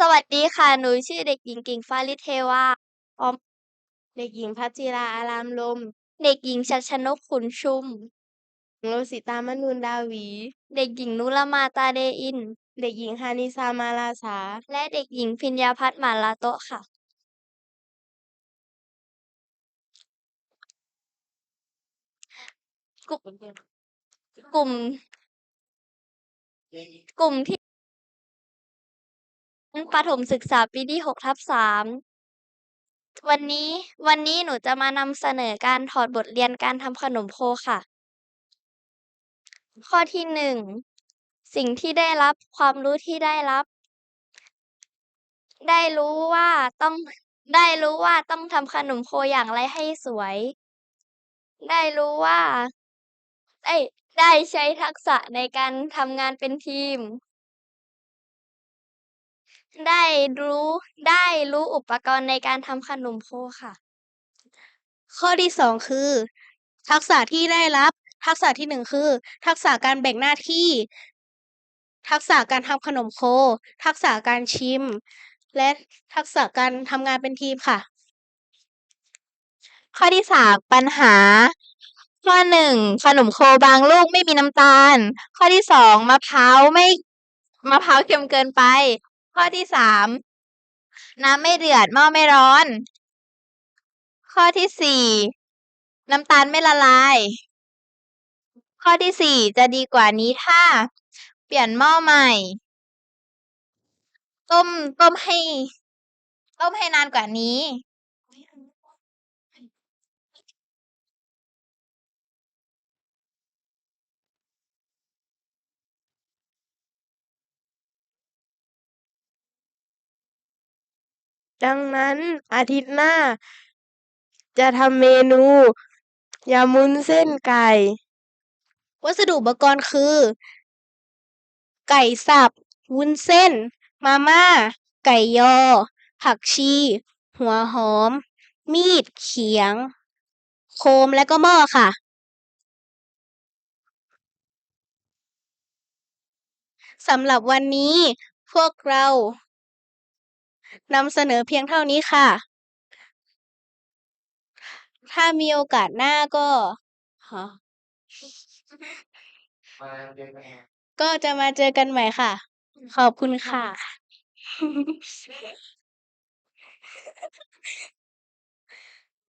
สวัสดีค่ะ หนูชื่อเด็กหญิงกิ่งฟ้าลิเทวาพร้อมเด็กหญิงพัชจิราอารามลม เด็กหญิงชัชนกขุนชุมโรสิตามนูนดาวี เด็กหญิงนุรมาตาเดอิน เด็กหญิงฮานิซามาลาสา และเด็กหญิงพิญญาพัฒน์มาลาโตะค่ะ กลุ่มกลุ่ม กลุ่มที่ ประถมศึกษาปีที่หกทับสามวันนี้วันนี้หนูจะมานำเสนอการถอดบทเรียนการทำขนมโคค่ะ ข้อที่หนึ่งสิ่งที่ได้รับความรู้ที่ได้รับ ได้รู้ว่าต้องได้รู้ว่าต้องทำขนมโคอย่างไรให้สวย ได้รู้ว่า เอ๊ยได้ใช้ทักษะในการทำงานเป็นทีม ได้รู้ได้รู้อุปกรณ์ในการทำขนมโคค่ะ ข้อที่สองคือ ทักษะที่ได้รับ ทักษะที่หนึ่งคือ ทักษะการแบ่งหน้าที่ ทักษะการทำขนมโค ทักษะการชิม และทักษะการทำงานเป็นทีมค่ะ ข้อที่สามปัญหา ข้อหนึ่งขนมโคบางลูกไม่มีน้ำตาล ข้อที่สองมะพร้าวไม่มะพร้าวเค็มเกินไป ข้อที่สามน้ำไม่เดือดหม้อไม่ร้อน ข้อที่สี่น้ำตาลไม่ละลาย ข้อที่สี่จะดีกว่านี้ถ้า เปลี่ยนหม้อใหม่ ต้มต้มให้ ต้มให้นานกว่านี้ ดังนั้นอาทิตย์หน้า จะทำเมนูยำมุ้นเส้นไก่ วัสดุอุปกรณ์คือ ไก่สับ วุ้นเส้น มาม่า ไก่ยอ ผักชี หัวหอม มีดเขียง โคมและก็หม้อค่ะ สำหรับวันนี้พวกเรา นำเสนอเพียงเท่านี้ค่ะ ถ้ามีโอกาสหน้าก็ก็จะมาเจอกันใหม่ค่ะ ขอบคุณค่ะ